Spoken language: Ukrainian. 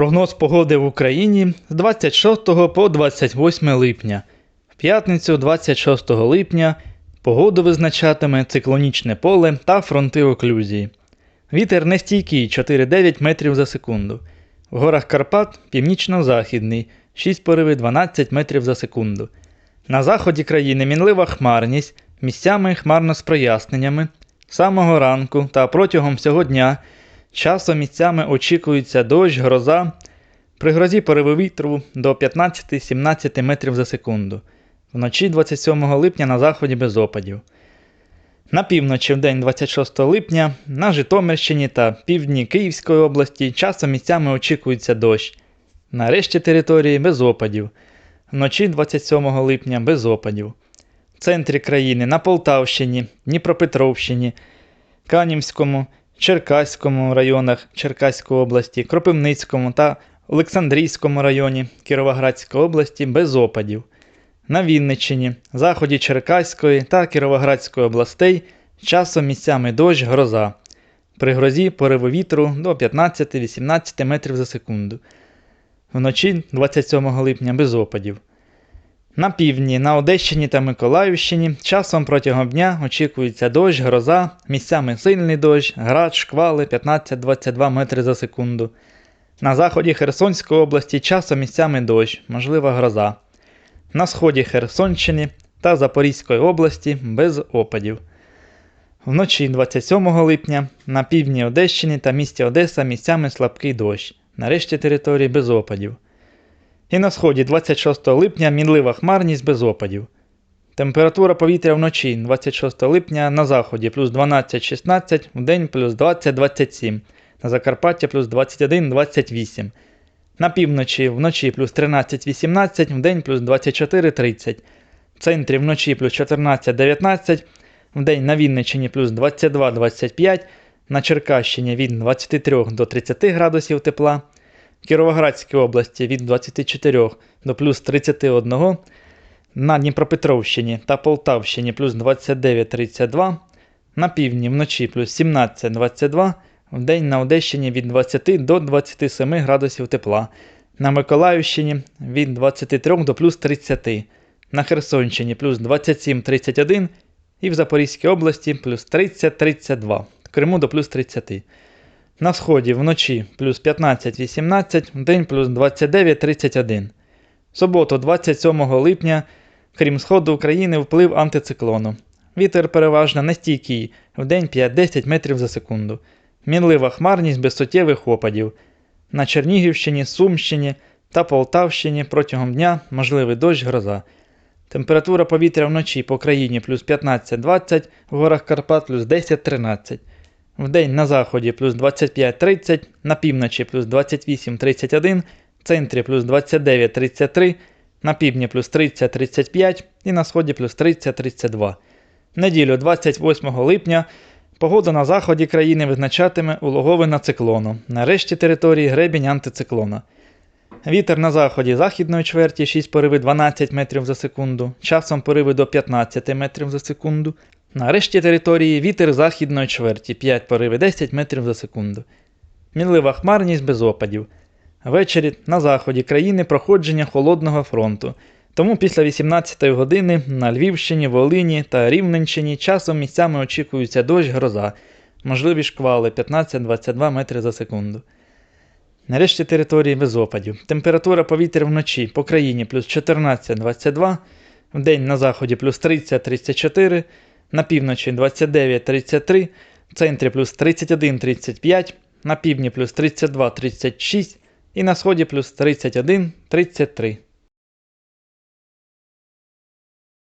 Прогноз погоди в Україні з 26 по 28 липня. В п'ятницю 26 липня погоду визначатиме циклонічне поле та фронти оклюзії. Вітер нестійкий 4-9 метрів за секунду. В горах Карпат північно-західний 6 пориви 12 метрів за секунду. На заході країни мінлива хмарність, місцями хмарно з проясненнями. З самого ранку та протягом всього дня часом місцями очікується дощ, гроза. При грозі пориви вітру до 15-17 метрів за секунду. Вночі 27 липня на заході без опадів. На півночі в день 26 липня на Житомирщині та півдні Київської області часом місцями очікується дощ. На решті території без опадів. Вночі 27 липня без опадів. В центрі країни на Полтавщині, Дніпропетровщині, Канівському, Черкаському районах Черкаської області, Кропивницькому та Олександрійському районі Кіровоградської області без опадів. На Вінниччині, заході Черкаської та Кіровоградської областей часом місцями дощ, гроза. При грозі пориви вітру до 15-18 метрів за секунду. Вночі 27 липня без опадів. На півдні, на Одещині та Миколаївщині часом протягом дня очікується дощ, гроза, місцями сильний дощ, град, шквали 15-22 метри за секунду. На заході Херсонської області часом місцями дощ, можлива гроза. На сході Херсонщини та Запорізької області без опадів. Вночі 27 липня на півдні Одещини та місті Одеса місцями слабкий дощ. На решті території без опадів. І на сході 26 липня мінлива хмарність без опадів. Температура повітря вночі 26 липня на заході плюс 12-16, в день плюс 20-27, на Закарпаття плюс 21-28. На півночі вночі плюс 13-18, в день плюс 24-30. В центрі вночі плюс 14-19, в день на Вінниччині плюс 22-25, на Черкащині від 23 до 30 градусів тепла. В Кіровоградській області від 24 до плюс 31, на Дніпропетровщині та Полтавщині плюс 29-32, на півдні вночі плюс 17-22, в день на Одещині від 20 до 27 градусів тепла, на Миколаївщині від 23 до плюс 30, на Херсонщині плюс 27-31 і в Запорізькій області плюс 30-32, в Криму до плюс 30. На сході вночі плюс 15-18, вдень плюс 29-31. В суботу, 27 липня, крім сходу України, вплив антициклону. Вітер переважно нестійкий, вдень 5-10 метрів за секунду. Мінлива хмарність без суттєвих опадів. На Чернігівщині, Сумщині та Полтавщині протягом дня можливий дощ гроза. Температура повітря вночі по країні плюс 15-20, в горах Карпат плюс 10-13. Вдень на заході плюс 25-30, на півночі плюс 28-31, в центрі плюс 29-33, на півдні плюс 30-35 і на сході плюс 30-32. Неділю 28 липня погода на заході країни визначатиме улоговина циклону, на решті території гребінь антициклона. Вітер на заході західної чверті 6 пориви 12 метрів за секунду, часом пориви до 15 метрів за секунду. На решті території вітер західної чверті 5 пориви 10 метрів за секунду. Мінлива хмарність без опадів. Ввечері на заході країни проходження холодного фронту. Тому після 18 години на Львівщині, Волині та Рівненщині часом місцями очікується дощ гроза, можливі шквали 15-22 метри за секунду. Нарешті території без опадів. Температура повітря вночі по країні плюс 14-22, вдень на заході плюс 30-34, на півночі 29-33, в центрі плюс 31-35, на півдні плюс 32-36 і на сході плюс 31-33.